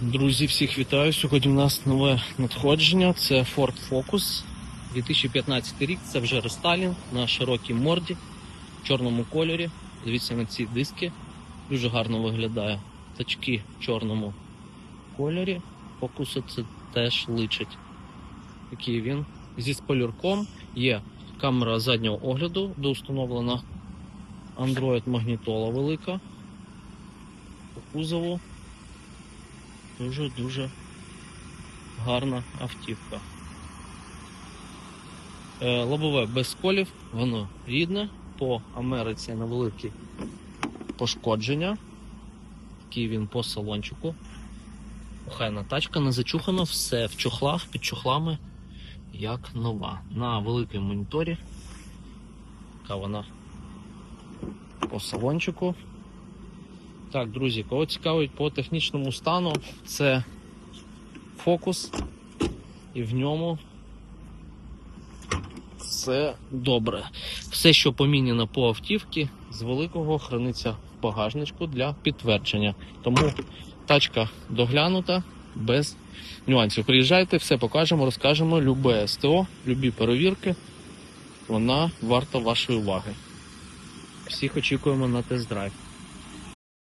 Друзі, всіх вітаю. Сьогодні у нас нове надходження. Це Ford Focus 2015 рік. Це вже рестайлінг на широкій морді, в чорному кольорі. Дивіться на ці диски. Дуже гарно виглядає. Тачки в чорному кольорі. Фокусу це теж личить. Такий він. Зі спойлерком є камера заднього огляду, доустановлена Android магнітола велика. По кузову Дуже-дуже гарна автівка. Е, лобове без сколів, воно рідне, по Америці невеликі пошкодження. Такий він по салончику. Охайна тачка не зачухана, все в чохлах, під чохлами, як нова. На великому моніторі. Така вона по салончику. Так, друзі, кого цікавить по технічному стану, це фокус, і в ньому все добре. Все, що поміняно по автівці, з великого храниться в багажничку для підтвердження. Тому тачка доглянута без нюансів. Приїжджайте, все покажемо, розкажемо. Любе СТО, любі перевірки. Вона варта вашої уваги. Всіх очікуємо на тест-драйв.